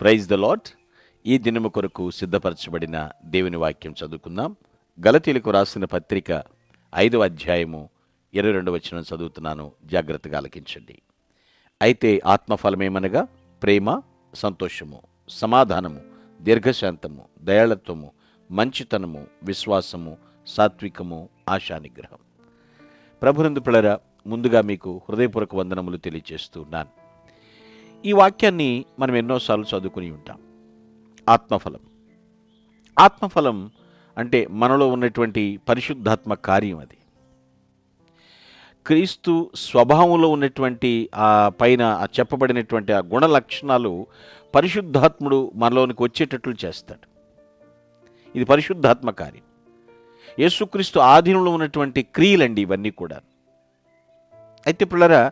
Praise the lot ఈ దినము కొరకు సిద్ధపరచబడిన దేవుని వాక్యం చదువుకుందాం. గలతీలకు రాసిన పత్రిక ఐదవ అధ్యాయము ఇరవై రెండు వచ్చిన చదువుతున్నాను. జాగ్రత్తగా ఆలకించండి. అయితే ఆత్మఫలమేమనగా? ప్రేమ సంతోషము సమాధానము దీర్ఘశాంతము దయాళత్వము మంచితనము విశ్వాసము సాత్వికము ఆశానిగ్రహం. ప్రభునందు పిల్లర ముందుగా మీకు హృదయపూర్వక వందనములు తెలియజేస్తున్నాను ఈ వాక్యాన్ని మనం ఎన్నోసార్లు చదువుకుని ఉంటాం. ఆత్మఫలం. ఆత్మఫలం అంటే మనలో ఉన్నటువంటి పరిశుద్ధాత్మ కార్యం అది. క్రీస్తు స్వభావంలో ఉన్నటువంటి ఆ పైన ఆ చెప్పబడినటువంటి ఆ గుణ లక్షణాలు పరిశుద్ధాత్ముడు మనలోనికి వచ్చేటట్లు చేస్తాడు. ఇది పరిశుద్ధాత్మ కార్యం. యేసుక్రీస్తు ఆధీనంలో ఉన్నటువంటి క్రియలండి ఇవన్నీ కూడా అయితే పిల్లరా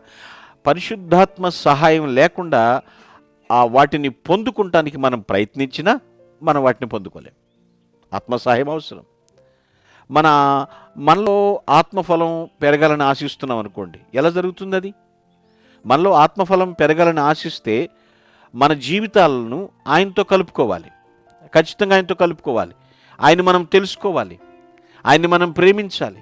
పరిశుద్ధాత్మ సహాయం లేకుండా ఆ వాటిని పొందుకుంటానికి మనం ప్రయత్నించినా మనం వాటిని పొందుకోలేం. ఆత్మ సహాయం అవసరం. మన మనలో ఆత్మఫలం పెరగాలని ఆశిస్తున్నాం అనుకోండి ఎలా జరుగుతుంది అది? మనలో ఆత్మఫలం పెరగాలని ఆశిస్తే మన జీవితాలను ఆయనతో కలుపుకోవాలి. ఖచ్చితంగా ఆయనతో కలుపుకోవాలి. ఆయన మనం తెలుసుకోవాలి. ఆయన్ని మనం ప్రేమించాలి.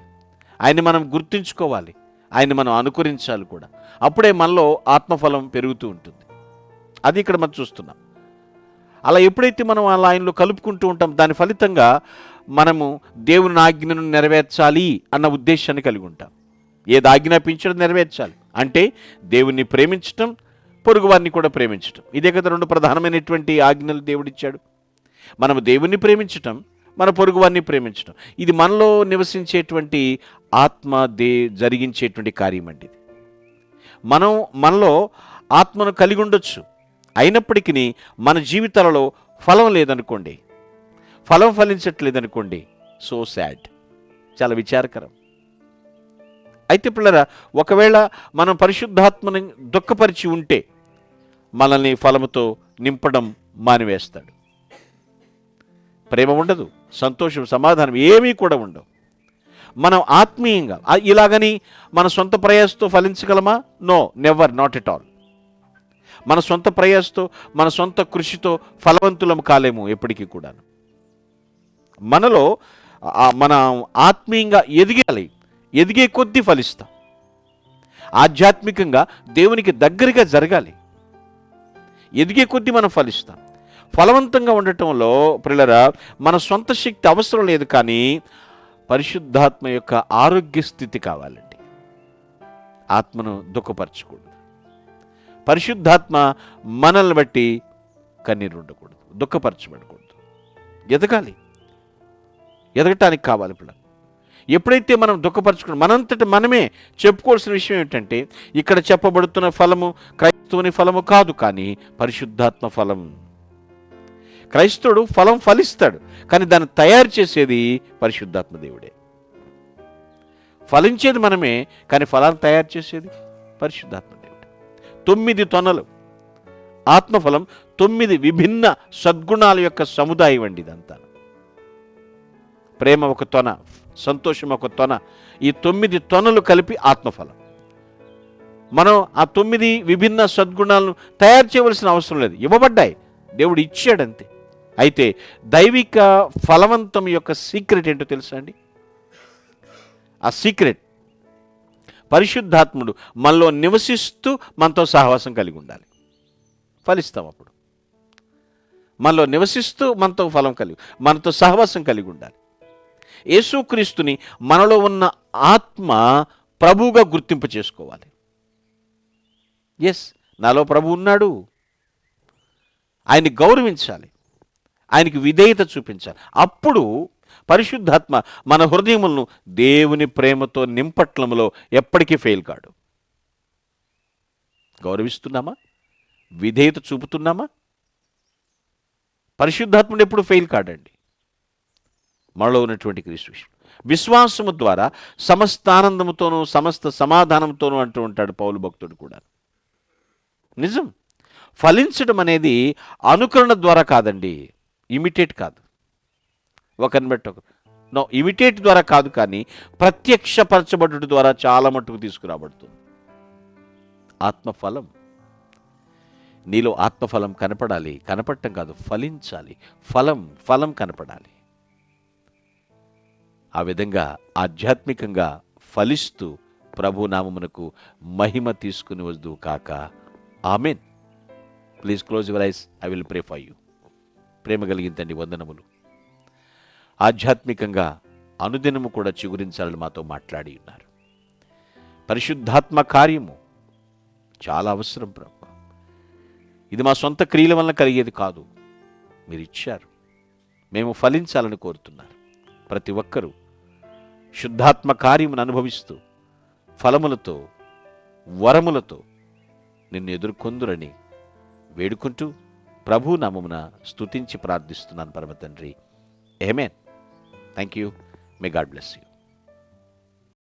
ఆయన్ని మనం గుర్తుంచుకోవాలి. ఆయన్ని మనం అనుకరించాలి కూడా. అప్పుడే మనలో ఆత్మఫలం పెరుగుతూ ఉంటుంది. అది ఇక్కడ మనం చూస్తున్నాం. అలా ఎప్పుడైతే మనం అలా ఆయనలో కలుపుకుంటూ ఉంటాం దాని ఫలితంగా మనము దేవుని ఆజ్ఞను నెరవేర్చాలి అన్న ఉద్దేశాన్ని కలిగి ఉంటాం. ఏది ఆజ్ఞాపించడం నెరవేర్చాలి. అంటే దేవుణ్ణి ప్రేమించటం పొరుగువారిని కూడా ప్రేమించటం. ఇదే కదా రెండు ప్రధానమైనటువంటి ఆజ్ఞలు దేవుడిచ్చాడు. మనము దేవుణ్ణి ప్రేమించటం మన పొరుగువారిని ప్రేమించడం. ఇది మనలో నివసించేటువంటి ఆత్మ దే జరిగించేటువంటి కార్యం అండి ఇది. మనం మనలో ఆత్మను కలిగి ఉండొచ్చు. అయినప్పటికీ మన జీవితాలలో ఫలం లేదనుకోండి. ఫలం ఫలించట్లేదనుకోండి. సో శాడ్ చాలా విచారకరం. అయితే పిల్లరా ఒకవేళ మనం పరిశుద్ధాత్మని దుఃఖపరిచి ఉంటే మనల్ని ఫలముతో నింపడం మానివేస్తాడు. ప్రేమ ఉండదు సంతోషం సమాధానం ఏమీ కూడా ఉండవు. మనం ఆత్మీయంగా ఇలాగని మన సొంత ప్రయాసతో ఫలించగలమా? No never not at all. మన సొంత ప్రయాసతో మన సొంత కృషితో ఫలవంతులం కాలేము ఎప్పటికీ కూడా మనలో మన ఆత్మీయంగా ఎదిగాలి ఎదిగే కొద్దీ ఫలిస్తాం. ఆధ్యాత్మికంగా దేవునికి దగ్గరగా జరగాలి ఎదిగే కొద్దీ మనం ఫలిస్తాం. ఫలవంతంగా ఉండటంలో పిల్లరా మన సొంత శక్తి అవసరం లేదు కానీ పరిశుద్ధాత్మ యొక్క ఆరోగ్య స్థితి కావాలండి. ఆత్మను దుఃఖపరచకూడదు. పరిశుద్ధాత్మ మనల్ని బట్టి కన్నీరు ఉండకూడదు దుఃఖపరచబడకూడదు. ఎదగాలి. ఎదగటానికి కావాలి పిల్లలు ఎప్పుడైతే మనం దుఃఖపరచుకున్నాం మనంతట మనమే చెప్పుకోవాల్సిన విషయం ఏంటంటే ఇక్కడ చెప్పబడుతున్న ఫలము క్రైస్తవుని ఫలము కాదు కానీ పరిశుద్ధాత్మ ఫలం క్రైస్తవుడు ఫలం ఫలిస్తాడు కానీ దాన్ని తయారు చేసేది పరిశుద్ధాత్మ దేవుడే. ఫలించేది మనమే కానీ ఫలాన్ని తయారు చేసేది పరిశుద్ధాత్మ దేవుడే. తొమ్మిది తొనలు. ఆత్మఫలం తొమ్మిది విభిన్న సద్గుణాల యొక్క సముదాయం అండి ఇదంతా. ప్రేమ ఒక తొన సంతోషం ఒక తొన ఈ తొమ్మిది తొనలు కలిపి ఆత్మఫలం. మనం ఆ తొమ్మిది విభిన్న సద్గుణాలను తయారు చేయవలసిన అవసరం లేదు. ఇవ్వబడ్డాయి. దేవుడు ఇచ్చాడంతే. అయితే దైవిక ఫలవంతం యొక్క సీక్రెట్ ఏంటో తెలుసా అండి? ఆ సీక్రెట్ పరిశుద్ధాత్ముడు మనలో నివసిస్తూ మనతో సహవాసం కలిగి ఉండాలి. ఫలిస్తాం అప్పుడు. మనలో నివసిస్తూ మనతో ఫలం కలిగి మనతో సహవాసం కలిగి ఉండాలి. యేసుక్రీస్తుని మనలో ఉన్న ఆత్మ ప్రభువుగా గుర్తింపు చేసుకోవాలి. ఎస్ నాలో ప్రభు ఉన్నాడు. ఆయన్ని గౌరవించాలి. ఆయనకి విధేయత చూపించాలి. అప్పుడు పరిశుద్ధాత్మ మన హృదయములను దేవుని ప్రేమతో నింపట్లములో ఎప్పటికీ ఫెయిల్ కాడు. గౌరవిస్తున్నామా? విధేయత చూపుతున్నామా? పరిశుద్ధాత్ముడు ఎప్పుడు ఫెయిల్ కాడండి? మనలో ఉన్నటువంటి క్రీస్తు విషయం విశ్వాసము ద్వారా సమస్త ఆనందముతోనూ సమస్త సమాధానంతోనూ అంటూ ఉంటాడు పౌలు భక్తుడు కూడా. నిజం. ఫలించడం అనేది అనుకరణ ద్వారా కాదండి. ఇమిటేట్ కాదు. ఒకరిని బట్టి ఒకరు నో ఇమిటేట్ ద్వారా కాదు కానీ ప్రత్యక్షపరచబడుట ద్వారా చాలా మట్టుకు తీసుకురాబడుతుంది. ఆత్మఫలం. నీలో ఆత్మఫలం కనపడాలి కనపడటం కాదు ఫలించాలి. ఫలం ఫలం కనపడాలి. ఆ విధంగా ఆధ్యాత్మికంగా ఫలిస్తూ ప్రభు నామమునకు మహిమ తీసుకుని వద్దు కాక. Amen. Please close your eyes I will pray for you ప్రేమ కలిగిందండి వందనములు. ఆధ్యాత్మికంగా అనుదినము కూడా చిగురించాలని మాతో మాట్లాడి ఉన్నారు. పరిశుద్ధాత్మ కార్యము చాలా అవసరం ప్రభు ఇది మా సొంత క్రియల వలన కలిగేది కాదు. మీరు ఇచ్చారు మేము ఫలించాలని కోరుతున్నారు. ప్రతి ఒక్కరూ శుద్ధాత్మ కార్యమును అనుభవిస్తూ ఫలములతో వరములతో నిన్ను ఎదుర్కొందురని వేడుకుంటూ ప్రభు నామమున స్తుతించి ప్రార్థిస్తున్నాను పరమ తండ్రి amen thank you may God bless you